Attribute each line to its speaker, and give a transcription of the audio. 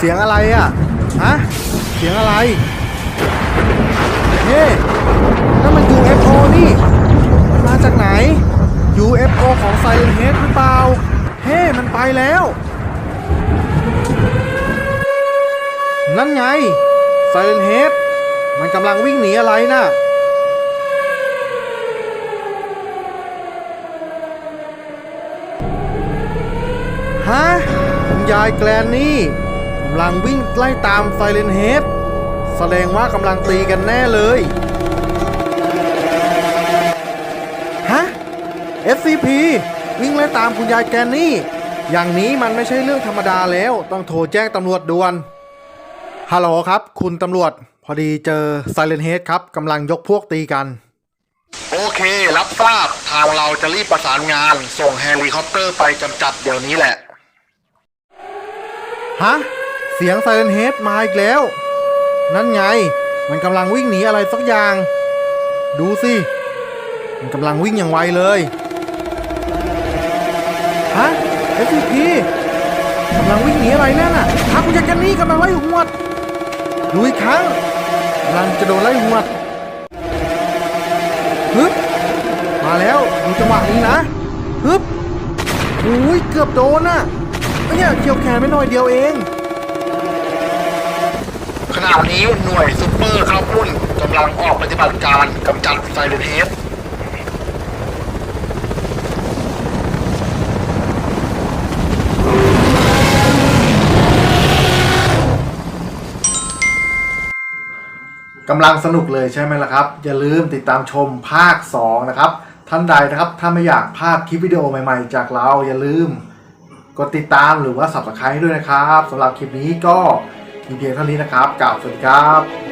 Speaker 1: เสียงอะไรอะฮะเสียงอะไรเฮ้นั่นมัน UFO นี่มันมาจากไหน UFO ของ Silent Head หรือเปล่า เฮ้ มันไปแล้ว นั่นไง Silent Head มันกำลังวิ่งหนีอะไรน่ะฮะคุณยายแกลนนี่ กำลังวิ่งไล่ตามไซเลนเฮดแสดงว่ากำลังตีกันแน่เลย ฮะ SCP วิ่งไล่ตามคุณยายแกลนนี่ อย่างนี้มันไม่ใช่เรื่องธรรมดาแล้ว ต้องโทรแจ้งตำรวจด่วน ฮัลโหลครับ คุณตำรวจ พอดีเจอไซเลนเฮดครับกำลังยกพวกตีกัน
Speaker 2: โอเค รับทราบ ทางเราจะรีบประสานงาน ส่งเฮลิคอปเตอร์ไปกำจัดเดี๋ยวนี้แหละ
Speaker 1: ฮะ เสียงไซเรนเฮดมาอีกแล้ว นั่นไง มันกำลังวิ่งหนีอะไรสักอย่าง ดูสิ มันกำลังวิ่งอย่างไวเลย ฮะ SCP กำลังวิ่งหนีอะไรนั่นน่ะฮะคุณยายแกันนี่กำลังไล่หวด ดูอีกครั้งกำลังจะโดนไล่หวดฮึบมาแล้วดูจังหวะนี้นะฮึบอุ้ยเกือบโดนน่ะเนี่ยเกี่ยวแขนไปหน่อยเดียวเอง
Speaker 2: ขณะนี้หน่วยซูเปอร์ข้าวปุ้นกำลังออกปฏิบัติการกำจัดไซเรนเฮด
Speaker 1: กำลังสนุกเลยใช่ไหมล่ะครับ อย่าลืมติดตามชมภาค 2 นะครับ ท่านใดนะครับ ถ้าไม่อยากพลาดคลิปวิดีโอใหม่ๆ จากเราอย่าลืม กดติดตามหรือว่า subscribe ด้วยนะครับสำหรับคลิปนี้ก็ เพียงเท่านี้นะครับกล่าวสวัสดีครับ